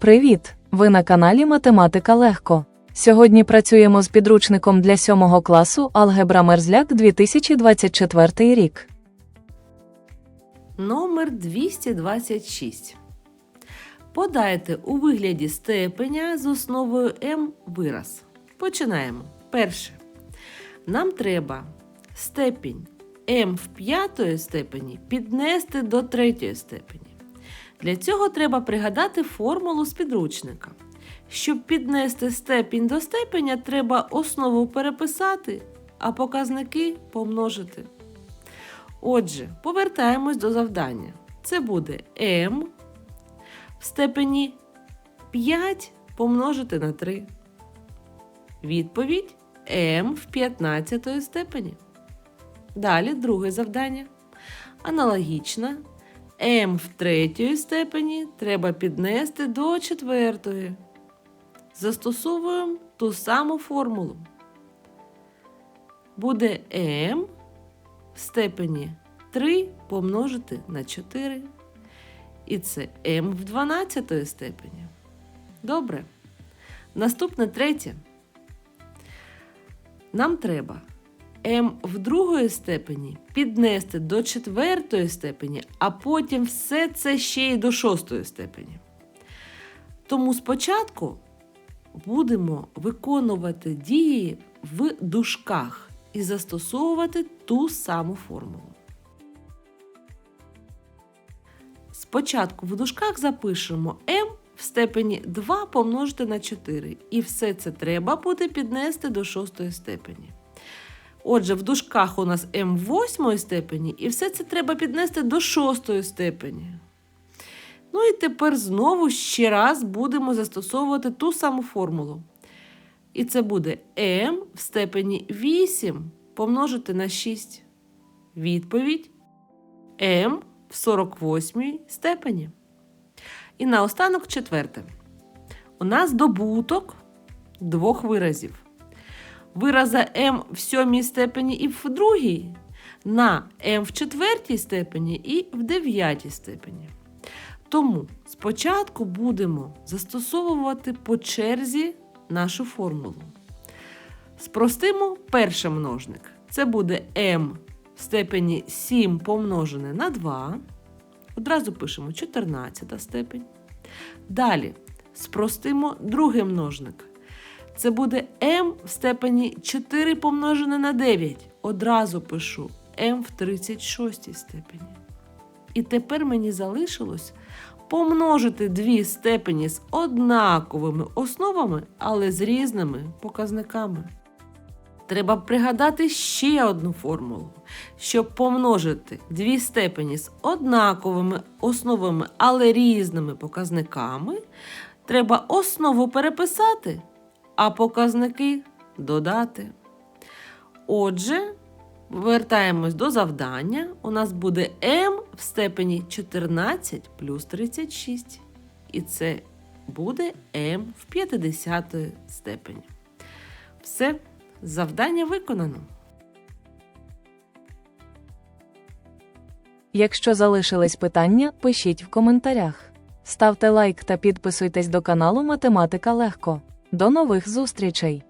Привіт! Ви на каналі Математика Легко. Сьогодні працюємо з підручником для 7 класу Алгебра Мерзляк 2024 рік. Номер 226. Подайте у вигляді степеня з основою m вираз. Починаємо. Перше. Нам треба степінь m в п'ятої степені піднести до третьої степені. Для цього треба пригадати формулу з підручника. Щоб піднести степінь до степеня, треба основу переписати, а показники помножити. Отже, повертаємось до завдання. Це буде m в степені 5 помножити на 3. Відповідь m в 15 степені. Далі друге завдання. Аналогічно, m в третьої степені треба піднести до четвертої. Застосовуємо ту саму формулу. Буде m в степені 3 помножити на 4. І це m в 12 степені. Добре. Наступне третє. Нам треба m в другої степені піднести до четвертої степені, а потім все це ще й до шостої степені. Тому спочатку будемо виконувати дії в дужках і застосовувати ту саму формулу. Спочатку в дужках запишемо m в степені 2 помножити на 4. І все це треба буде піднести до шостої степені. Отже, в дужках у нас в восьмої степені, і все це треба піднести до шостої степені. Ну і тепер знову ще раз будемо застосовувати ту саму формулу. І це буде m в степені 8 помножити на 6. Відповідь m в 48 степені. І наостанок четверте. У нас добуток двох виразів. Вираза m в сьомій степені і в другій на m в четвертій степені і в дев'ятій степені. Тому спочатку будемо застосовувати по черзі нашу формулу. Спростимо перший множник. Це буде m в степені 7 помножене на 2. Одразу пишемо 14 степень. Далі спростимо другий множник. Це буде m в степені 4 помножене на 9. Одразу пишу m в 36 степені. І тепер мені залишилось помножити дві степені з однаковими основами, але з різними показниками. Треба пригадати ще одну формулу. Щоб помножити дві степені з однаковими основами, але різними показниками, треба основу переписати, а показники додати. Отже, Вертаємось до завдання. У нас буде m в степені 14 плюс 36. І це буде m в 50 степені. Все, завдання виконано. Якщо залишились питання, пишіть в коментарях. Ставте лайк та підписуйтесь до каналу Математика Легко. До нових зустрічей!